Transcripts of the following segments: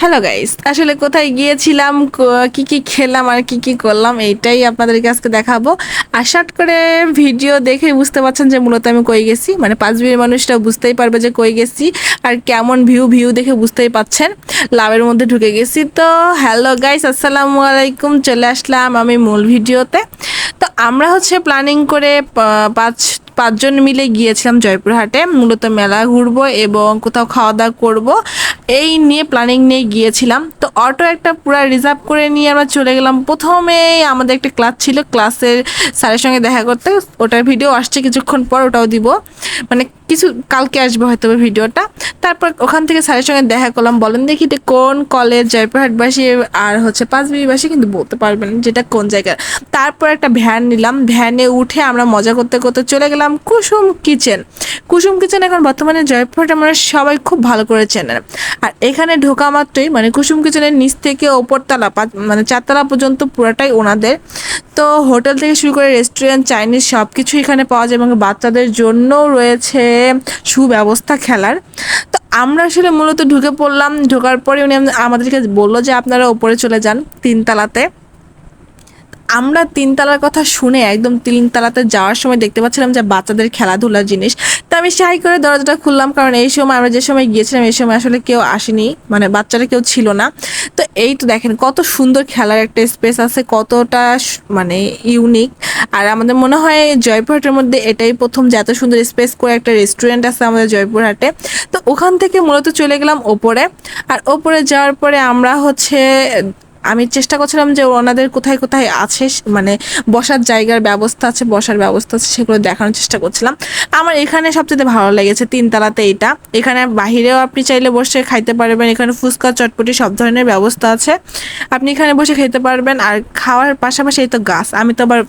Hello guys আসলে কোথায় গিয়েছিলাম, ক- কি খেলাম আর কি কি করলাম, এইটাই আপনাদেরকে আজকে দেখাবো। আর করে ভিডিও দেখে বুঝতে পারছেন যে মূলত আমি কই গেছি। মানে পাঁচ বিয়ের মানুষটা বুঝতেই পারবে যে কই গেছি আর কেমন ভিউ ভিউ দেখে বুঝতেই পাচ্ছেন। লাভের মধ্যে ঢুকে গেছি। তো হ্যালো গাইস আসসালামু আলাইকুম। চলে আসলাম আমি মূল ভিডিওতে তো। আমরা হচ্ছে প্ল্যানিং করে পাঁচ পাঁচজন মিলে গিয়েছিলাম জয়পুরহাটে। মূলত মেলা ঘুরবো এবং কোথাও খাওয়া দাওয়া করব। এই নিয়ে প্ল্যানিং নিয়ে গিয়েছিলাম। অটো একটা পুরো রিজার্ভ করে নিয়ে আমরা চলে গেলাম। প্রথমে আমাদের একটা ক্লাস ছিল ক্লাসের স্যারের সঙ্গে দেখা করতে। ওটার ভিডিও আসছে কিছুক্ষণ পর, ওটাও দিব। মানে কিছু, কালকে আসবে হয়তো ভিডিওটা তারপর ওখান থেকে স্যারের সঙ্গে দেখা করলাম, বলেন দেখি এটা কোন কলেজ জয়পুরহাটবাসী আর হচ্ছে পাঁচবিবাসী কিন্তু বলতে পারবেন যেটা কোন জায়গা তারপর একটা ভ্যান নিলাম। ভ্যানে উঠে আমরা মজা করতে করতে চলে গেলাম কুসুম কিচেন কুসুম কিচেন এখন বর্তমানে জয়পুরহাটে, আমরা সবাই খুব ভালো করে চেনেন। আর এখানে ঢোকা মাত্রই মানে কুসুম কিচেনের নিচ থেকে ওপরতলা মানে চারতলা পর্যন্ত পুরাটাই ওনাদের। তো হোটেল থেকে শুরু করে রেস্টুরেন্ট, চাইনিজ সব কিছু এখানে পাওয়া যায় এবং বাচ্চাদের জন্যও রয়েছে সুব্যবস্থা খেলার। তো আমরা আসলে মূলত ঢুকে পড়লাম। ঢোকার পরে উনি আমাদেরকে বলল যে আপনারা ওপরে চলে যান তিনতলাতে। আমরা তিনতলার কথা শুনে একদম তিনতলাতে যাওয়ার সময় দেখতে পাচ্ছিলাম যে বাচ্চাদের খেলাধুলার জিনিস। তো আমি সাই করে দরজাটা খুললাম, কারণ এই সময় আমরা যে সময় গিয়েছিলাম, এই সময় আসলে কেউ আসেনি মানে বাচ্চারা কেউ ছিল না। তো এই তো দেখেন কত সুন্দর খেলার একটা স্পেস আছে, কতটা মানে ইউনিক আর আমাদের মনে হয় জয়পুরহাটের মধ্যে এটাই প্রথম যে এত সুন্দর স্পেস করে একটা রেস্টুরেন্ট আছে আমাদের জয়পুরহাটে। তো ওখান থেকে মূলত চলে গেলাম ওপরে। আর ওপরে যাওয়ার পরে আমরা হচ্ছে আমি চেষ্টা করছিলাম যে ওনাদের কোথায় কোথায় আছে মানে বসার জায়গার ব্যবস্থা আছে, বসার ব্যবস্থা আছে, সেগুলো দেখানোর চেষ্টা করছিলাম। আমার এখানে সবচেয়ে ভালো লেগেছে তিনতলাতে এটা এখানে বাহিরেও আপনি চাইলে বসে খাইতে পারবেন, এখানে ফুচকা, চটপটি সব ধরনের ব্যবস্থা আছে। আপনি এখানে বসে খেতে পারবেন আর খাওয়ার পাশাপাশি এই তো গাছ। আমি তো আবার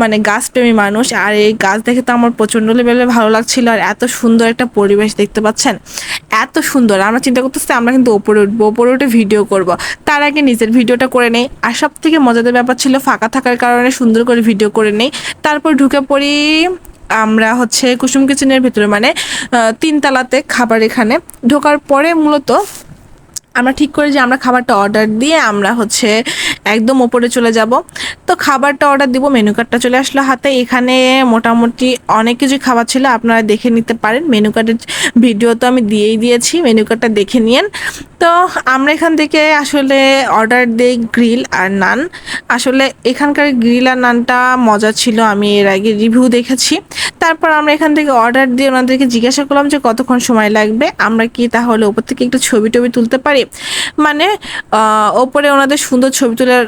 মানে গাছ প্রেমী মানুষ, আর এই গাছ দেখে তো আমার প্রচণ্ড লেভেলে ভালো লাগছিল, আর এত সুন্দর একটা পরিবেশ দেখতে পাচ্ছেন। এত সুন্দর, আমরা চিন্তা করতেছি আমরা কিন্তু ওপরে উঠবো, ওপরে উঠে ভিডিও করব। তার আগে নিজের ভিডিওটা করে নেই। আর সব থেকে মজাদার ব্যাপার ছিল ফাঁকা থাকার কারণে সুন্দর করে ভিডিও করে নেই। তারপর ঢুকে পড়ি আমরা হচ্ছে কুসুম কিচেনের ভিতরে মানে তিনতলাতে খাবার এখানে। ঢোকার পরে মূলত আমরা ঠিক করি যে আমরা খাবারটা অর্ডার দিয়ে আমরা হচ্ছে একদম ওপরে চলে যাব। তো খাবারটা অর্ডার দিব মেনু কার্ডটা চলে আসলো হাতে। এখানে মোটামুটি অনেক কিছু খাবার ছিল, আপনারা দেখে নিতে পারেন। মেনু কার্ডের ভিডিও তো আমি দিয়েই দিয়েছি মেনু কার্ডটা দেখে নিন তো আমরা এখান থেকে আসলে অর্ডার দিই গ্রিল আর নান আসলে এখানকার গ্রিল আর নানটা মজা ছিল, আমি এর আগে রিভিউ দেখেছি। তারপর আমরা এখান থেকে অর্ডার দিয়ে ওনাদেরকে জিজ্ঞাসা করলাম যে কতক্ষণ সময় লাগবে, আমরা কি তাহলে ওপর থেকে একটু ছবি টবি তুলতে পারি? মানে ওপরে ওনাদের সুন্দর ছবি তোলার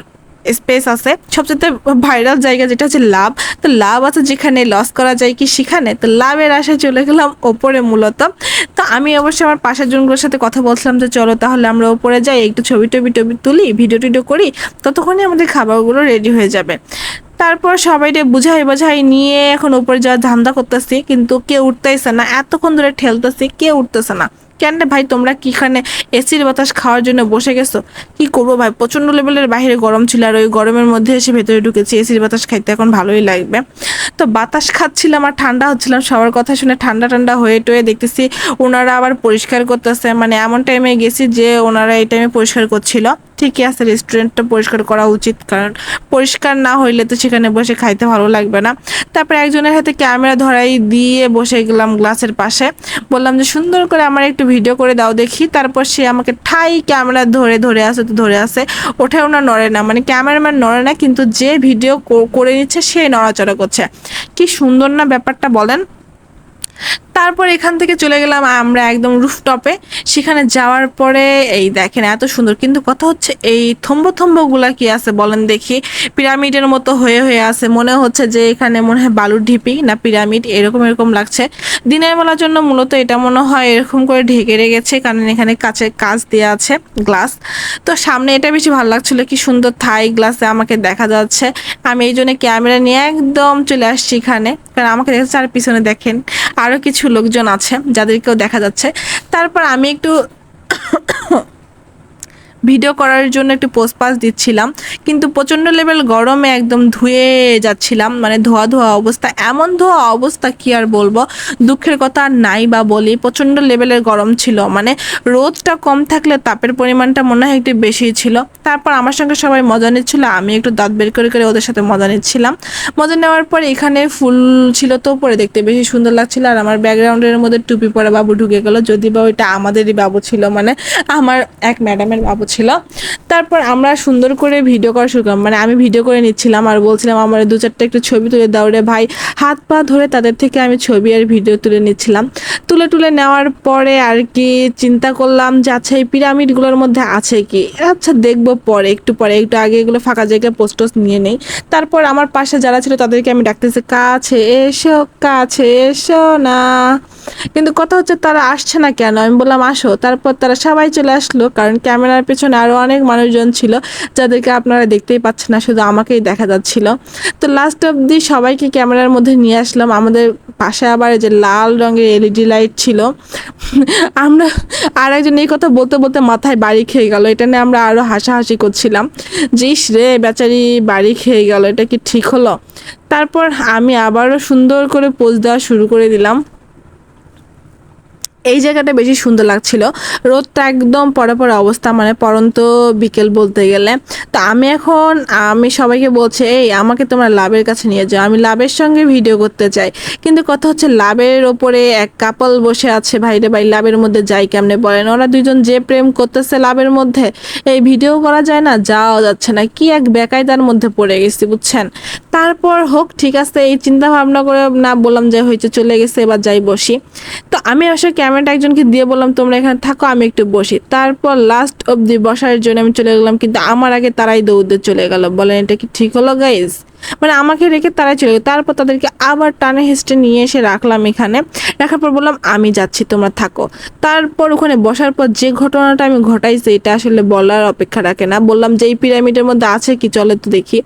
স্পেস আছে। সবচেয়ে ভাইরাল জায়গা যেটা হচ্ছে লাভ। তো লাভ আছে যেখানে লস করা যায় কি সেখানে? তো লাভের আশায় চলে গেলাম ওপরে মূলত। তো আমি অবশ্যই আমার পাশের জনগুলোর সাথে কথা বলছিলাম যে, চলো তাহলে আমরা ওপরে যাই, একটু ছবি টবি টবি তুলি ভিডিও টিডিও করি ততক্ষণই আমাদের খাবারগুলো রেডি হয়ে যাবে। তারপর সবাইকে বুঝাই বোঝাই নিয়ে এখন উপরে যাওয়ার ধান্দা করতেছি, কিন্তু কেউ উঠতেছে না। এতক্ষণ ধরে ঠেলতেছি, কেউ উঠতেছে না। কেন ভাই, তোমরা কিখানে এসির বাতাস খাওয়ার জন্য বসে গেছো? কি করব ভাই? প্রচণ্ড লেভেলের বাইরে গরম ছিল আর ওই গরমের মধ্যে এসে ভেতরে ঢুকেছি। এসির বাতাস খাইতে এখন ভালোই লাগবে। তো বাতাস খাচ্ছিলাম আর ঠান্ডা হচ্ছিলাম। সবার কথা শুনে ঠান্ডা ঠান্ডা হয়ে টয়ে দেখতেছি ওনারা আবার পরিষ্কার করতেছে। মানে এমন টাইমে গেছি যে ওনারা এই টাইমে পরিষ্কার করছিল। ঠিকই আছে রেস্টুরেন্টটা পরিষ্কার করা উচিত, কারণ পরিষ্কার না হইলে তো সেখানে বসে খাইতে ভালো লাগবে না। তারপরে একজনের হাতে ক্যামেরা ধরাই দিয়ে বসে গেলাম গ্লাসের পাশে। বললাম যে, সুন্দর করে আমার একটু ভিডিও করে দাও দেখি। তারপর সে আমাকে ঠাই ক্যামেরা ধরে ধরে আসে তো ধরে আসে ওঠেও না, নড়ে না। মানে ক্যামেরাম্যান নড়ে না, কিন্তু যে ভিডিও করে নিচ্ছে, সে নড়াচড়া করছে। কি সুন্দর না ব্যাপারটা বলেন? তারপর এখান থেকে চলে গেলাম আমরা একদম রুফটপে সেখানে যাওয়ার পরে, এই দেখেন এত সুন্দর। কিন্তু কথা হচ্ছে এই থম্ব থম্বগুলা কি আছে বলেন দেখি। পিরামিডের মতো হয়ে হয়ে আছে। মনে হচ্ছে যে এখানে মনে হয় বালুর ঢিপি না পিরামিড, এরকম এরকম লাগছে। দিনের বেলার জন্য মূলত এটা মনে হয় এরকম করে ঢেকে রেখেছে, কারণ এখানে কাছে কাজ দেওয়া আছে গ্লাস তো সামনে এটা বেশি ভালো লাগছিল, কি সুন্দর থাই গ্লাসে আমাকে দেখা যাচ্ছে। আমি এই জন্য ক্যামেরা নিয়ে একদম চলে আসছি এখানে। কারণ আমাকে দেখা আর পিছনে দেখেন। আরও কিছু লোকজন আছে যাদেরকেও দেখা যাচ্ছে। তারপর আমি একটু ভিডিও করার জন্য একটু পোস্ট পাস দিচ্ছিলাম, কিন্তু প্রচণ্ড লেভেল গরমে একদম ধুয়ে যাচ্ছিলাম মানে ধোয়া ধোয়া অবস্থা, এমন ধোয়া অবস্থা কি আর বলব? দুঃখের কথা আর নাই বা বলি, প্রচণ্ড লেভেলের গরম ছিল মানে রোদটা কম থাকলে তাপের পরিমাণটা মনে হয় একটু বেশি ছিল। তারপর আমার সঙ্গে সবাই মজা নিচ্ছিল, আমি একটু দাঁত বের করে করে ওদের সাথে মজা নিচ্ছিলাম। মজা নেওয়ার পর এখানে ফুল ছিল তো পরে দেখতে বেশি সুন্দর লাগছিল, আর আমার ব্যাকগ্রাউন্ডের মধ্যে টুপি পরা বাবু ঢুকে গেল যদি বা ওইটা আমাদেরই বাবু ছিল মানে আমার এক ম্যাডামের বাবু ছিল তারপর আমরা সুন্দর করে ভিডিও করা শুরু করলাম। মানে আমি ভিডিও করে নিচ্ছিলাম আর বলছিলাম, আমার দু চারটা একটু ছবি তুলে দাও রে ভাই। হাত পা ধরে তাদের থেকে আমি ছবি আর ভিডিও তুলে নিচ্ছিলাম। তুলে তুলে নেওয়ার পরে আর কি চিন্তা করলাম যে আচ্ছা এই পিরামিডগুলোর মধ্যে আছে কি? আচ্ছা দেখব পরে, একটু পরে, একটু আগে এগুলো ফাঁকা জায়গায় পোস্ট নিয়ে নেই। তারপর আমার পাশে যারা ছিল তাদেরকে আমি ডাকতেছি, কাছে এসো কাছে এসো না। কিন্তু কথা হচ্ছে তারা আসছে না কেন? আমি বললাম, আসো। তারপর তারা সবাই চলে আসলো, কারণ ক্যামেরার পেছনে আরও অনেক মানুষজন ছিল, যাদেরকে আপনারা দেখতেই পাচ্ছেন না, শুধু আমাকেই দেখা যাচ্ছিল। তো লাস্ট অবধি সবাইকে ক্যামেরার মধ্যে নিয়ে আসলাম। আমাদের পাশে আবার যে লাল রঙের এলইডি লাইট ছিল। আমরা আর একজন এই কথা বলতে বলতে মাথায় বাড়ি খেয়ে গেল। এটা নিয়ে আমরা আরও হাসাহাসি করছিলাম। যে ইস রে বেচারি, বাড়ি খেয়ে গেল। এটা কি ঠিক হলো? তারপর আমি আবারও সুন্দর করে পোজ দেওয়া শুরু করে দিলাম। এই জায়গাটা বেশি সুন্দর লাগছিল। রোদটা একদম পরে পরে অবস্থা মানে পরন্ত বিকেল বলতে গেলে। তো আমি এখন, আমি সবাইকে বলছি, এই, আমাকে তোমরা লাভের কাছে নিয়ে যাও। আমি লাভের সঙ্গে ভিডিও করতে চাই। কিন্তু কথা হচ্ছে, লাভের ওপরে এক কাপল বসে আছে ভাইরে ভাই, লাভের মধ্যে যাই কেমনে? বলেন, ওরা দুজন যে প্রেম করতেছে লাভের মধ্যে, এই ভিডিও করা যায় না, যাওয়া যাচ্ছে না। কি এক বেকায়দার মধ্যে পড়ে গেছি, বুঝছেন? তারপর হোক, ঠিক আছে, এই চিন্তা ভাবনা করে না বললাম যে হয়েছে চলে গেছে, এবার যাই বসি। তো আমি আসলে ক্যামেরাটা একজনকে দিয়ে বললাম, তোমরা এখানে থাকো, আমি একটু বসি। তারপর লাস্ট অবধি বসার জন্য আমি চলে গেলাম, কিন্তু আমার আগে তারাই দৌড়ে চলে গেল। বলেন, এটা কি ঠিক হলো গাইজ মানে আমাকে রেখে তারাই চলে গেল। তারপর তাদেরকে আবার টানে হেসটে নিয়ে এসে রাখলাম এখানে। রাখার পর বললাম, আমি যাচ্ছি, তোমরা থাকো। তারপর ওখানে বসার পর যে ঘটনাটা আমি ঘটাইছি, এটা আসলে বলার অপেক্ষা রাখে না। বললাম, যে এই পিরামিডের মধ্যে আছে কি, চলে তো দেখি।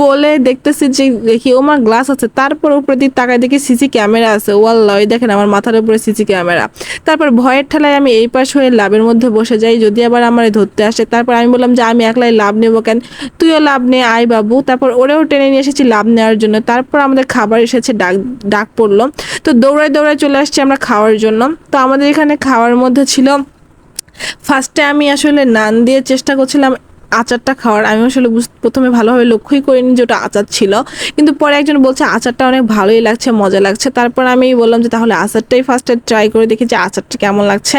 বলে দেখতেছি যে, দেখি ওমার গ্লাস আছে। তারপর উপরে দিয়ে তাকায় দেখি, সিসি ক্যামেরা আছে। ওয়াল্লা ওই দেখেন আমার মাথার উপরে সিসি ক্যামেরা। তারপর ভয়ের ঠেলায় আমি এই পাশ হয়ে লাভের মধ্যে বসে যাই, যদি আবার আমার ধরতে আসে। তারপর আমি বললাম যে, আমি একলাই লাভ নেব কেন? তুইও লাভ নে, আয় বাবু। তারপর ওরেও টেনে নিয়ে এসেছি লাভ নেওয়ার জন্য। তারপর আমাদের খাবার এসেছে, ডাক ডাক পড়ল। তো দৌড়ায় দৌড়ায় চলে আসছি আমরা খাওয়ার জন্য। তো আমাদের এখানে খাওয়ার মধ্যে ছিল, ফার্স্টে আমি আসলে নান দিয়ে চেষ্টা করছিলাম। আচারটা খাওয়ার আমি আসলে প্রথমে ভালোভাবে লক্ষ্যই করিনি যে ওটা আচার ছিল। কিন্তু পরে একজন বলছে, আচারটা অনেক ভালোই লাগছে, মজা লাগছে। তারপর আমি বললাম যে, তাহলে আচারটাই ফার্স্টে ট্রাই করে দেখি যে আচারটা কেমন লাগছে।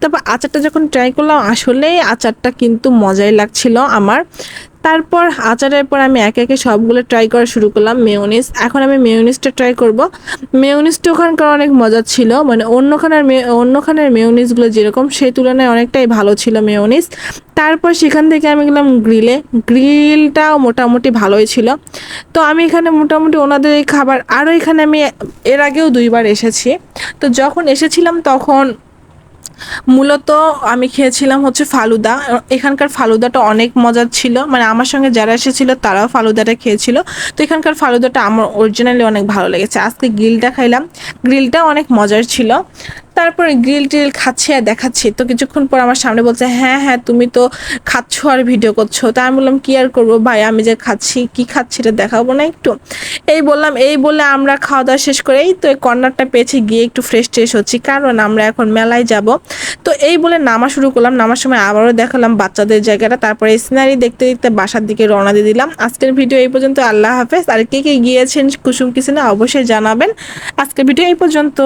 তারপর আচারটা যখন ট্রাই করলাম, আসলেই আচারটা কিন্তু মজাই লাগছিল আমার। তারপর আচারের পর আমি একে একে সবগুলো ট্রাই করা শুরু করলাম মেয়োনিজ এখন আমি মেয়োনিজটা ট্রাই করব। মেয়োনিজটা ওখানকার অনেক মজা ছিল মানে অন্যখানের মে- অন্যখানের মেয়োনিজগুলো যেরকম, সেই তুলনায় অনেকটাই ভালো ছিল মেয়োনিজ তারপর সেখান থেকে আমি গেলাম গ্রিলে গ্রিলটাও মোটামুটি ভালোই ছিল। তো আমি এখানে মোটামুটি ওনাদের এই খাবার, আরও এখানে আমি এর আগেও দুইবার এসেছি। তো যখন এসেছিলাম তখন মূলত আমি খেয়েছিলাম হচ্ছে ফালুদা। এখানকার ফালুদাটা অনেক মজার ছিল। মানে আমার সঙ্গে যারা এসেছিল, তারাও ফালুদাটা খেয়েছিল। তো এখানকার ফালুদাটা আমার অরিজিনালি অনেক ভালো লেগেছে। আজকে গ্রিলটা খাইলাম। গ্রিলটা অনেক মজার ছিল। তারপরে গ্রিল টিল খাচ্ছি আর দেখাচ্ছি। তো কিছুক্ষণ পর আমার সামনে বলছে হ্যাঁ হ্যাঁ তুমি তো খাচ্ছ আর ভিডিও করছ। তা আমি বললাম, কি আর করব? ভাই, আমি যে খাচ্ছি, কি খাচ্ছি এটা দেখাবো না একটু? এই বললাম, এই বলে আমরা খাওয়া দাওয়া শেষ করে এই তো এই কর্নারটা পেয়েছি, গিয়ে একটু ফ্রেশ ট্রেশ হচ্ছি। কারণ আমরা এখন মেলায় যাব। তো এই বলে নামা শুরু করলাম। নামার সময় আবারও দেখালাম বাচ্চাদের জায়গাটা। তারপরে সিনারি দেখতে দেখতে বাসার দিকে রওনা দিয়ে দিলাম। আজকের ভিডিও এই পর্যন্ত। আল্লাহ হাফেজ। আর কে কে গিয়েছেন কুসুম কিচেনে অবশ্যই জানাবেন। আজকের ভিডিও এই পর্যন্ত।